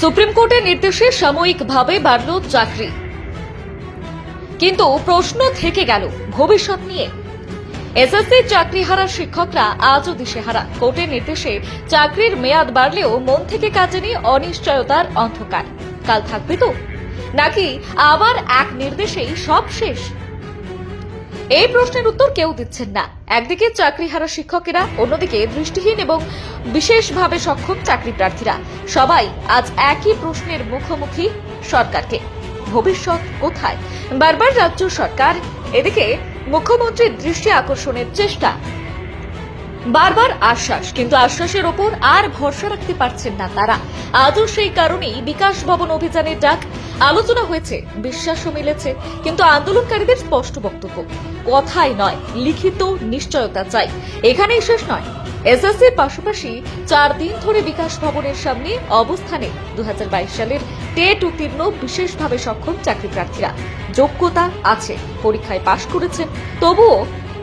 Supreme কোর্টের নির্দেশে সাময়িকভাবে বাড়ল চাকরি। কিন্তু প্রশ্ন থেকে গেল ভবিষ্যৎ নিয়ে। এসএসসি চাকরি হারা শিক্ষকরা আজও দিশেহারা। কোর্টের নির্দেশে চাকরির মেয়াদ বাড়লেও মন থেকে কাটেনি অনিশ্চয়তার অন্ধকার। কাল থাকবে তো? নাকি আবার এক নির্দেশেই সব শেষ? এই প্রশ্নের উত্তর কেউ দিচ্ছেন না। একদিকে চাকরিহারা শিক্ষকেরা, অন্যদিকে দৃষ্টিহীন এবং বিশেষভাবে সক্ষম চাকরি প্রার্থীরা। সবাই আজ একই প্রশ্নের মুখোমুখি সরকারকে। ভবিষ্যৎ কোথায়? বারবার রাজ্য সরকার, এদিকে মুখ্যমন্ত্রীর দৃষ্টি আকর্ষণের চেষ্টা। বারবার আশ্বাস, কিন্তু আশ্বাসের ওপর আর ভরসা রাখতে পারছেন না তারা। আজও সেই কারণেই বিকাশ ভবন অভিযানের ডাক আলোচনা হয়েছে, বিশ্বাসও মিলেছে, কিন্তু আন্দোলনকারীদের স্পষ্ট বক্তব্য। কথাই নয়, লিখিত নিশ্চয়তা চাই। এখানেই শেষ নয়। এসএসসির পাশাপাশি চার দিন ধরে বিকাশ ভবনের সামনে অবস্থানে দু হাজার বাইশ সালের টেট উত্তীর্ণ বিশেষভাবে সক্ষম চাকরি প্রার্থীরা যোগ্যতা আছে, পরীক্ষায় পাশ করেছেন, তবুও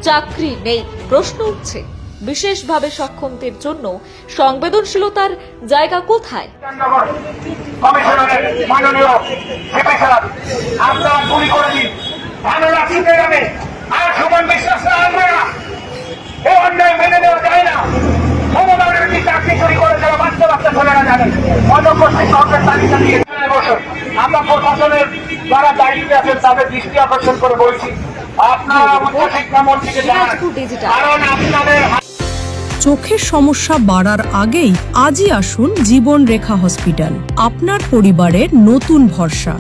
চাকরি নেই, প্রশ্ন উঠছে। বিশেষভাবে সক্ষমদের জন্য সংবেদনশীলতার জায়গা কোথায়? বিধাননগর কমিশনারের মাননীয় সিপি স্যার আপনারা গুলি করে দিন। আমরা শিখে যাবে। আর সমান বিশ্বাস না আমরা না। এই অন্যায় মেনে নেওয়া যায় না। সমমানের কি চাকরি চুরি করে যারা বাচ্চা বাচ্চা ছেলেরা জানেন অযোগ্য শিক্ষকদের তালিকা দিয়ে এখানে আমরা প্রশাসনের যারা দায়িত্বে আছেন তাদের দৃষ্টি আকর্ষণ করে বলছি। আপনারা উচ্চ শিক্ষামন্ত্রীকে জানান? কারণ আপনাদের চোখের সমস্যা বাড়ার আগেই আজই আসুন জীবন রেখা হসপিটাল। আপনার পরিবারের নতুন ভরসা।